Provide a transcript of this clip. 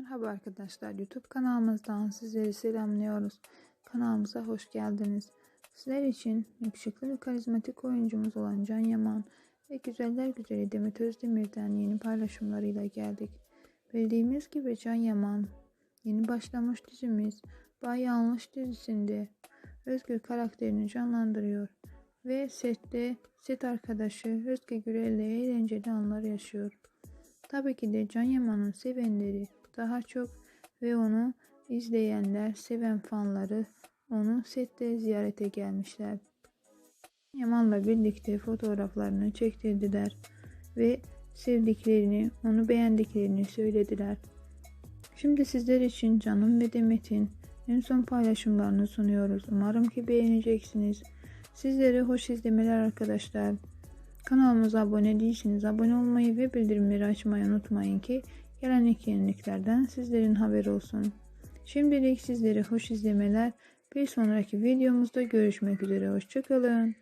Merhaba arkadaşlar YouTube kanalımızdan sizleri selamlıyoruz. Kanalımıza hoş geldiniz. Sizler için yakışıklı ve karizmatik oyuncumuz olan Can Yaman ve güzeller güzeli Demet Özdemir'den yeni paylaşımlarıyla geldik. Bildiğimiz gibi Can Yaman yeni başlamış dizimiz Bay Yanlış dizisinde Özgür karakterini canlandırıyor ve sette set arkadaşı Özge Gürel ile eğlenceli anlar yaşıyor. Tabii ki de Can Yaman'ın sevenleri daha çok ve onu izleyenler, seven fanları onu sette ziyarete gelmişler. Yaman'la birlikte fotoğraflarını çektirdiler ve sevdiklerini, onu beğendiklerini söylediler. Şimdi sizler için Canım ve Demet'in en son paylaşımlarını sunuyoruz. Umarım ki beğeneceksiniz. Sizlere hoş izlemeler arkadaşlar. Kanalımıza abone değilseniz abone olmayı ve bildirimleri açmayı unutmayın ki gelen yeniliklerden sizlerin haberi olsun. Şimdilik sizlere hoş izlemeler. Bir sonraki videomuzda görüşmek üzere. Hoşçakalın.